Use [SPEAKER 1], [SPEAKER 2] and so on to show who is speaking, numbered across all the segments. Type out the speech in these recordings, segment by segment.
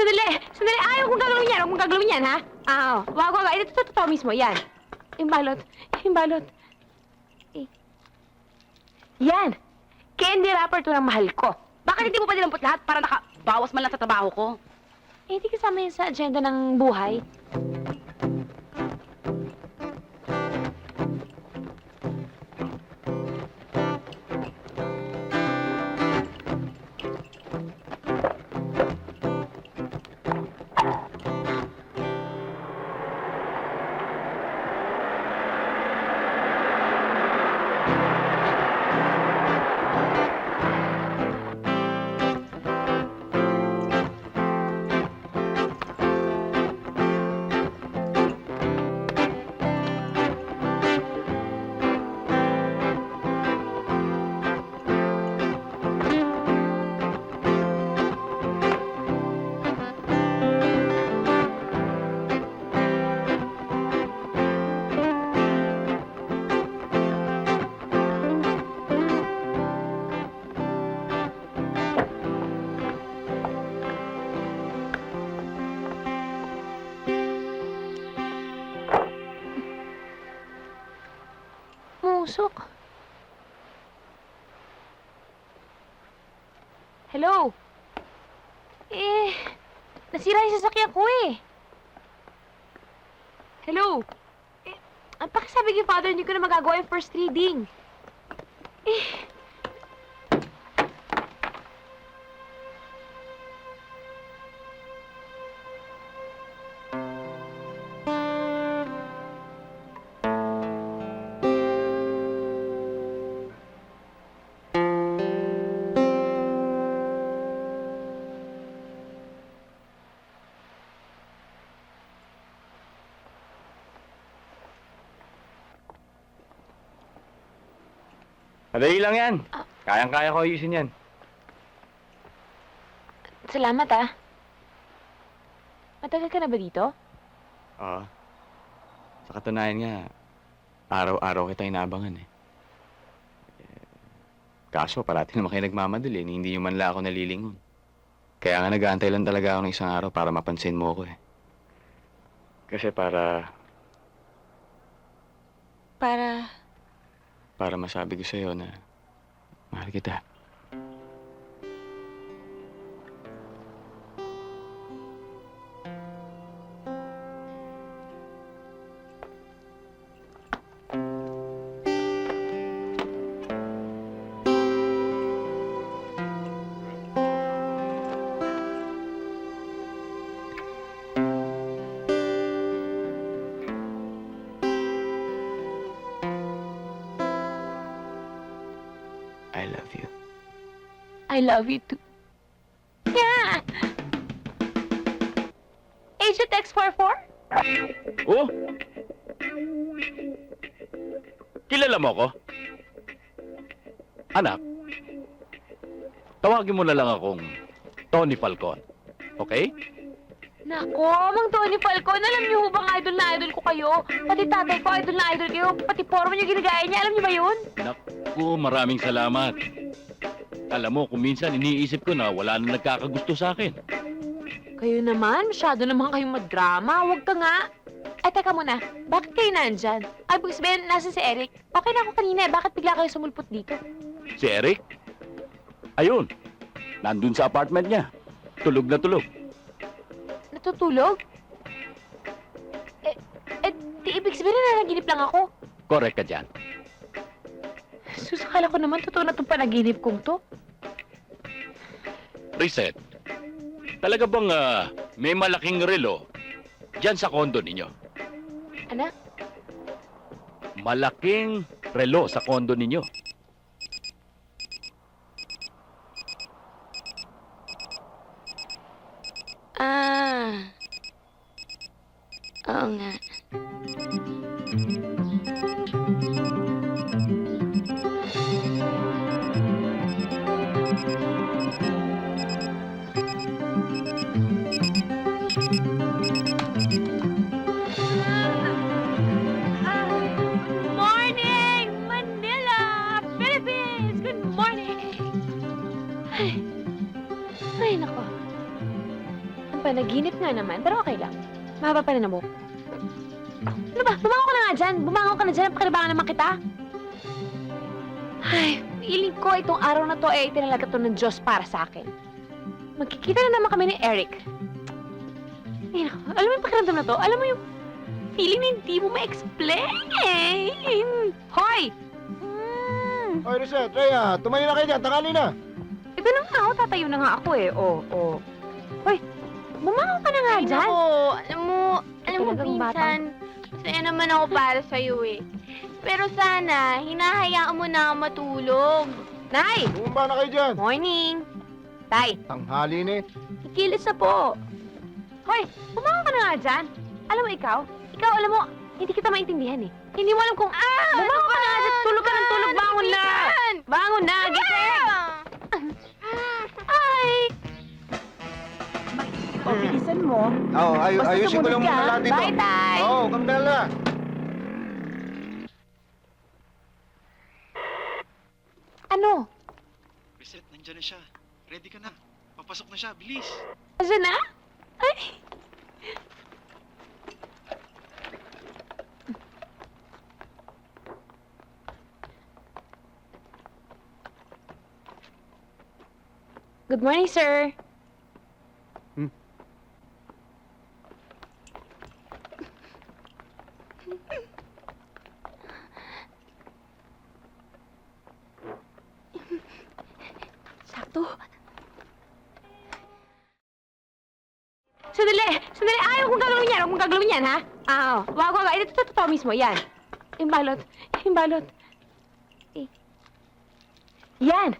[SPEAKER 1] sandali, sandali. Ayaw kong gagawin yan. Huwag mong gagawin yan, ha? Ah, oo. Wag, wag, wag. Ito, ito, totoo mismo. Yan. Yung balot. Yung balot. Eh. Yan. Candy wrapper to ng mahal ko.
[SPEAKER 2] Bakit hindi mo pa nilampot lahat para nakabawas man lang sa trabaho ko?
[SPEAKER 1] Eh, di kasama yan sa agenda ng buhay. Musok. Hello? Eh, nasira yung sasakyan ko eh. Hello? Eh, ang pakisabi kay father, hindi ko na magagawa yung first reading. Eh,
[SPEAKER 3] Madali lang yan.
[SPEAKER 1] Ah.
[SPEAKER 3] Kayang-kaya ko ayusin yan.
[SPEAKER 1] salamat ah. Matagal ka na ba dito?
[SPEAKER 3] Oo. Sa katunayan nga, araw-araw kita inaabangan eh. Eh, Kaso, parati naman kayo nagmamadali, eh, hindi nyo man lang ako nalilingon. Kaya nga nag-aantay lang talaga ako ng isang araw para mapansin mo ako eh. Kasi para,
[SPEAKER 1] Para...
[SPEAKER 3] para masabi ko sa'yo na mahal kita. I love you
[SPEAKER 1] too. Yeah! Agent X44?
[SPEAKER 4] Oh? Kilala mo ko? Anak, tawagin mo na lang akong Tony Falcon. Okay?
[SPEAKER 1] Nako, Mang Tony Falcon, alam niyo ho bang idol na idol ko kayo? Pati tatay ko, idol na idol kayo. Pati forma niyo ginagaya niya, alam niyo ba yun?
[SPEAKER 4] Naku, maraming salamat. Alam mo, kung minsan iniisip ko na wala na nagkakagusto sa akin.
[SPEAKER 1] Kayo naman, masyado naman kayong madrama. Huwag ka nga. Ay, teka muna. Bakit kayo nandyan? Ay, Bugs Ben, nasa si Eric. Okay na ako kanina eh. Bakit bigla kayo sumulpot dito?
[SPEAKER 4] Si Eric? Ayun, nandun sa apartment niya. Tulog na tulog.
[SPEAKER 1] Natutulog? Eh, eh, di ibig sabihin na nanaginip lang ako.
[SPEAKER 4] Correct ka dyan.
[SPEAKER 1] Sus, akala ko naman totoo na itong panaginip kong to.
[SPEAKER 4] Reset. Talaga bang ah, may malaking relo dyan sa kondo ninyo?
[SPEAKER 1] Anak,
[SPEAKER 4] Malaking relo sa kondo ninyo.
[SPEAKER 1] Ah. Oo nga. Ay, ay nako. Ba Panaginip nga naman, pero okay lang. Mahaba pa rin ang. Ano ba? Bumangon ka na nga dyan. Bumangon ka na dyan. Pakinabangan naman kita. Ay, feeling ko itong araw na to eh, itinalaga to ng Diyos para sa akin. Magkikita na naman kami ni Eric. Ay, naku, alam mo yung pakiramdam na to? Alam mo yung feeling na hindi mo ma-explain. Hoy! Hmm,
[SPEAKER 5] Oy, Reset, Rhea, tumayo na kayo dyan, tangali na.
[SPEAKER 1] Ito na nga ako, tatayo na nga ako eh. Oh, oh. Hoy, bumangon ka na nga
[SPEAKER 6] Ay,
[SPEAKER 1] dyan.
[SPEAKER 6] nako. Alam mo, alam mo,
[SPEAKER 1] Talagang bata.
[SPEAKER 6] pinsan, masaya naman ako para sa'yo eh. Pero sana, hinahayaan mo na ako matulog.
[SPEAKER 1] Nay!
[SPEAKER 5] Bumaba na kayo dyan.
[SPEAKER 1] Morning! Tay,
[SPEAKER 5] Tanghali na eh.
[SPEAKER 1] Ikilis na po. Hoy, bumangon ka na nga dyan. Alam mo ikaw, ikaw alam mo, hindi kita maintindihan eh. Hindi mo alam kung, ah, bumangon ka na nga dyan. Tulog ka ng tulog, bangon na.
[SPEAKER 6] Pinsan!
[SPEAKER 1] Bangon na, gising.
[SPEAKER 7] Mo.
[SPEAKER 5] Oo, ay,
[SPEAKER 7] Basta
[SPEAKER 5] ayusin ko lang muna lahat dito.
[SPEAKER 1] bye, Tay.
[SPEAKER 5] Oo, na na.
[SPEAKER 1] Ano?
[SPEAKER 8] Reset, nandyan na siya. Ready ka na. Papasok na siya, bilis.
[SPEAKER 1] Asa na? Ay. Good morning, sir. Sakto. Sandali! Sandali! Ayaw kong gagawin yan! Huwag mong gagawin yan, ha? Ah, oo. Wag, wag, wag. Ito, ito, mismo. Yan. Yung balot. Yung balot. Eh. Yan!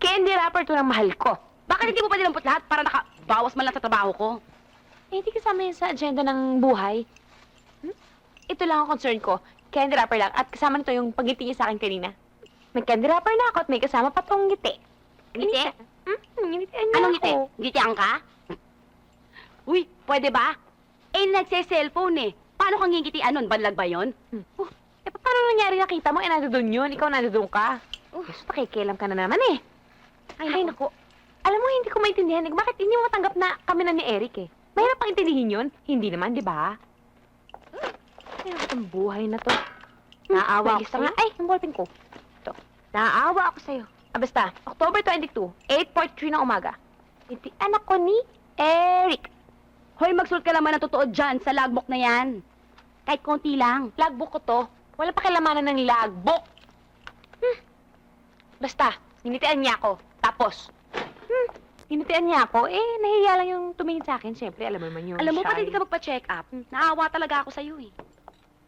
[SPEAKER 1] Candy wrapper to ng mahal ko.
[SPEAKER 2] Bakit hindi mo pa nilampot lahat para nakabawas man lang sa trabaho ko?
[SPEAKER 1] Eh, hindi kasama yan sa agenda ng buhay. Hmm? Ito lang ang concern ko. Candy wrapper lang. At kasama nito yung pagngiti niya sa akin kanina. May candy wrapper na ako at may kasama pa tong ngiti.
[SPEAKER 2] Ngiti?
[SPEAKER 1] Hmm? Ngitian niya
[SPEAKER 2] Anong
[SPEAKER 1] ako.
[SPEAKER 2] ngiti? Ngitian ka? Uy, pwede ba? Eh, nagse-cellphone eh. Paano kang ngingitian nun? Banlag ba yun?
[SPEAKER 1] Hmm. Oh, eh, pa- paano nangyari nakita mo? Eh, nandoon yun. Ikaw nandoon ka. Oh, gusto pakikialam ka na naman eh. Ay, naku. Alam mo, hindi ko maintindihan. Eh, bakit hindi mo matanggap na kami na ni Eric eh? Mahirap pang intindihin yun. Hindi naman, di ba? Naku, itong buhay na to. Naawa ako sa'yo. Ay, yung ballpen ko. Ito. Naawa ako sa'yo. Ah, basta. October 22, 8.43 ng umaga. Iti anak ko ni Eric.
[SPEAKER 2] Hoy, magsulat ka naman ng totoo dyan sa logbook na yan. Kahit konti lang.
[SPEAKER 1] Logbook ko to. Wala pa kilamanan ng logbook. Hmm. Basta, ginitian niya ako. Tapos, hmm, ginitian niya ako. Eh, nahiya lang yung tumingin sa akin. Siyempre, alam mo naman yung
[SPEAKER 2] Alam mo, pati hindi ka magpa-check up. Naawa talaga ako sa'yo eh.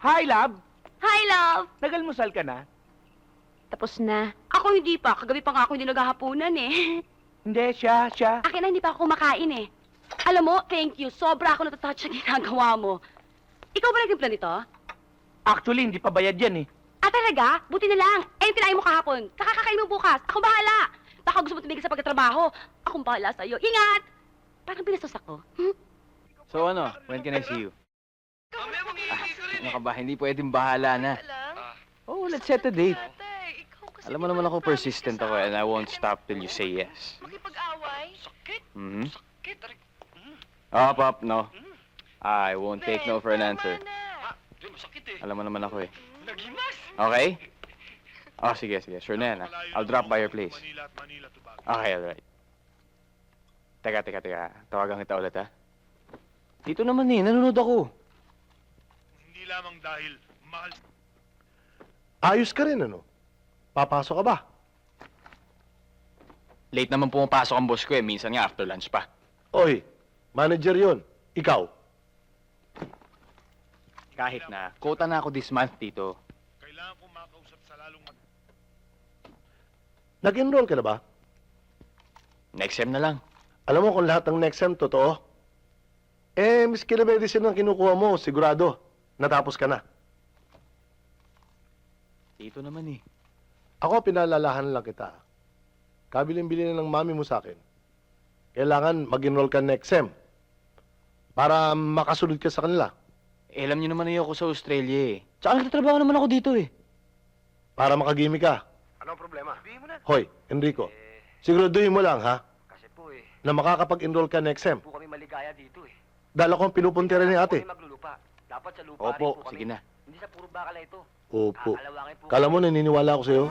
[SPEAKER 7] Hi, love.
[SPEAKER 6] Hi, love!
[SPEAKER 7] Nagalmusal ka na?
[SPEAKER 1] Tapos na.
[SPEAKER 2] Ako hindi pa. Kagabi pa nga ako hindi naghahaponan eh.
[SPEAKER 7] Hindi, siya, siya.
[SPEAKER 2] Akin na hindi pa ako kumakain eh. Alam mo, thank you. Sobra ako natatouch sa ginagawa mo. Ikaw ba nagtimpla nito?
[SPEAKER 7] Actually, hindi pa bayad yan eh.
[SPEAKER 2] Ah, talaga? Buti na lang. Eh, yung tinayin mo kahapon. Kakakain mo bukas. Ako bahala. Baka gusto mo tumigil sa pagkatrabaho. Akong bahala sa'yo. Ingat! Parang binastos ako. Hmm?
[SPEAKER 3] So ano, when can I see you? Ah, ka ba? Hindi pwedeng bahala na. Oh, let's set a date. Alam mo naman ako persistent ako and I won't stop till you say yes.
[SPEAKER 6] Makipag-away? Sakit,
[SPEAKER 3] Mm-hmm.
[SPEAKER 6] sakit.
[SPEAKER 3] Up, up, no. I won't take no for an answer.
[SPEAKER 8] Di, masakit eh.
[SPEAKER 3] Alam mo naman ako eh.
[SPEAKER 8] Nagimas!
[SPEAKER 3] Okay? Oh, sige, sige. Sure na yan, ah. I'll drop by your place.
[SPEAKER 8] Manila at Manila to Baguio.
[SPEAKER 3] Okay, alright. Teka, teka, teka. Tawagan kita ulit, ha? Dito naman eh. Nanonood ako.
[SPEAKER 8] Hindi lamang dahil mahal
[SPEAKER 5] Ayos ka rin, ano? Papasok ka ba?
[SPEAKER 3] Late naman pumapasok ang boss ko eh. Minsan nga after lunch pa.
[SPEAKER 5] Oy, manager yon. Ikaw.
[SPEAKER 3] Kahit na. Quota na ako this month, Tito.
[SPEAKER 8] kailangan kong makausap sa lalong mag...
[SPEAKER 5] Nag-enroll ka na ba?
[SPEAKER 3] Next sem na lang.
[SPEAKER 5] Alam mo kung lahat ng next sem totoo? Eh, Miss medicine ang kinukuha mo, sigurado. Natapos ka na.
[SPEAKER 3] Tito naman eh.
[SPEAKER 5] Ako, pinalalahan lang kita. Kabilin-bilin na ng mami mo sa akin. Kailangan mag-enroll ka next sem. Para makasunod ka sa kanila.
[SPEAKER 3] Eh, alam niyo naman na ako sa Australia eh. Tsaka nagtatrabaho naman ako dito eh.
[SPEAKER 5] Para makagimi ka.
[SPEAKER 9] Anong problema? Sabihin mo na.
[SPEAKER 5] Hoy, Enrico. Siguraduhin mo lang, ha?
[SPEAKER 9] Kasi po eh,
[SPEAKER 5] na makakapag-enroll ka next sem.
[SPEAKER 9] po kami maligaya dito eh.
[SPEAKER 5] Dahil ako ang pinupuntiran ni ate.
[SPEAKER 9] Kami maglulupa. Dapat sa lupa rin
[SPEAKER 3] Opo,
[SPEAKER 9] po kami.
[SPEAKER 3] sige na.
[SPEAKER 9] Hindi sa puro bakal na ito.
[SPEAKER 5] Opo.
[SPEAKER 9] Aalawangin po
[SPEAKER 5] Kala mo naniniwala ako sa'yo?